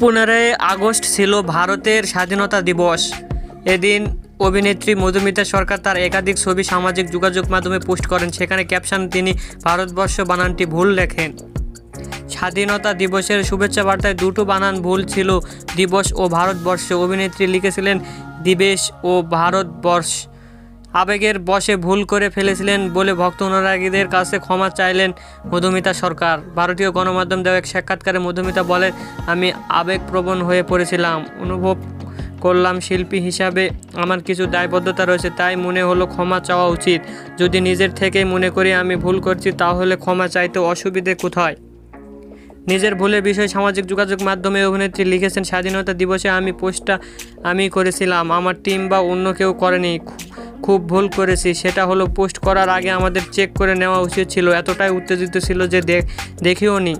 পনেরোই আগস্ট ছিল ভারতের স্বাধীনতা দিবস। এদিন অভিনেত্রী মধুমিতা সরকার তার একাধিক ছবি সামাজিক যোগাযোগ মাধ্যমে পোস্ট করেন। সেখানে ক্যাপশন, তিনি ভারতবর্ষ বানানটি ভুল লেখেন। স্বাধীনতা দিবসের শুভেচ্ছা বার্তায় দুটো বানান ভুল ছিল, দিবস ও ভারতবর্ষ। অভিনেত্রী লিখেছিলেন, দিবেশ ও ভারতবর্ষ। আবেগের বশে ভুল করে ফেলেছিলেন বলে ভক্ত অনুরাগীদের কাছে ক্ষমা চাইলেন মধুমিতা সরকার। ভারতীয় গণমাধ্যম দেওয়া এক সাক্ষাৎকারে মধুমিতা বলেন, আমি আবেগপ্রবণ হয়ে পড়েছিলাম। অনুভব করলাম শিল্পী হিসাবে আমার কিছু দায়বদ্ধতা রয়েছে, তাই মনে হলো ক্ষমা চাওয়া উচিত। যদি নিজের থেকেই মনে করি আমি ভুল করছি, তাহলে ক্ষমা চাইতে অসুবিধে কোথায়? নিজের ভুলের বিষয়ে সামাজিক যোগাযোগ মাধ্যমে অভিনেত্রী লিখেছেন, স্বাধীনতা দিবসে আমি পোস্টটা আমি করেছিলাম। আমার টিম বা অন্য কেউ করেনি। খুব ভুল করেছি, সেটা হলো পোস্ট করার আগে আমাদের চেক করে নেওয়া উচিত ছিল। এতটাই উত্তেজিত ছিল যে দেখ দেখিও নি